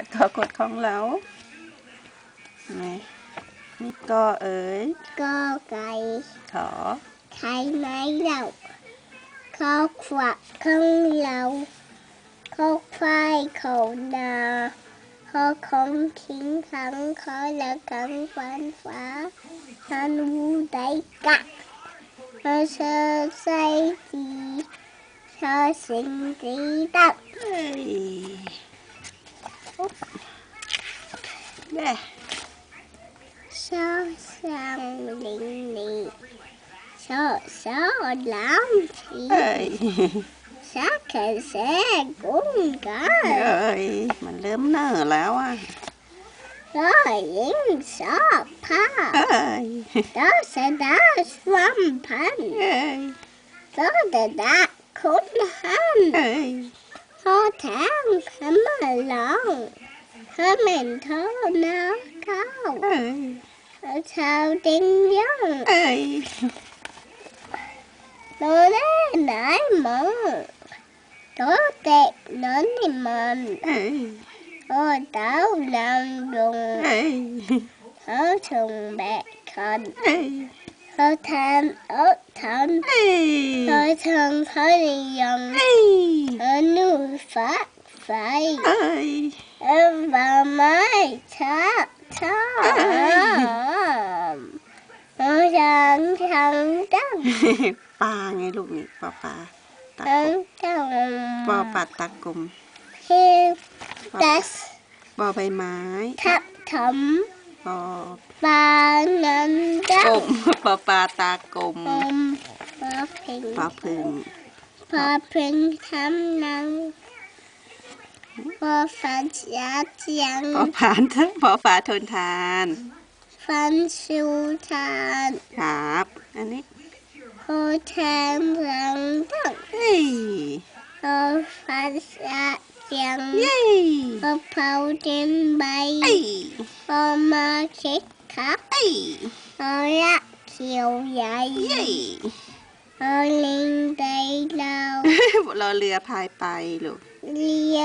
ดกอกดของเราไหนนี่ก็เอ๋ยก็ไก่ขอไข่ไม้เราข้าวขวักของเราข้าวควายเขานาข้าวของทิ้งขังขอละกังฟันฟ้าทันวูได้กะเธอเชื่อใส่ดีเธอสิ่งดีดักเอ้ยอุ๊บ แย่เชื่อสั่งลิงนี่เชื่อเชื่อล้ำทีเอ้ยสักแค่แสกุ้งกันเอ้ ยมันเริ่มเน่อแล้วอะก็ยิงชอบผ้าเอ้ยก็เสดาสวัมพัน เอ้ยก็เดดาคุณหันเอ้ยพอแทงขมาลองขมันเท่าน้ำเข้าเอ้ยชาวดิ้งย่องเอ้ยตัวเล่นไหนมังตัวเด็กนั้นนี่มันเอ้ยโอ้เต้าลำดงเอ้ยเขาชงแบกคันเอ้ยเขาทำเอาทำเอ้ยเขาทำเขายังเอ้ยเขาหนูฟ้าไฟเอ้ยเอ็มบาไม้ชาชาเขาจังจังจังปลาไงลูกนี่ปลาปลาตะจักุงมจังปลาปลาตะกุมเฮดัสปลาใบไม้ทับท ปลาำปลาเงินจักงลมปลาปลาตากลมอมปลาเพ่งปลาพึ่งปลาเพ่งทำนังปลาฟันยาเจียงปลาผานเถอะปลาฝาทนทานฟันชูทานครับ อันนี้โอแทนรังตั้งเฮ้ยโอฟันยาเจียงเย้ โอเผาเต็มใบเอ้ยโอมาเช็คครับเอ้ยโอละเขียวใหญ่เย้โอลิงไดเรารอเรือพายไปลูกเลีย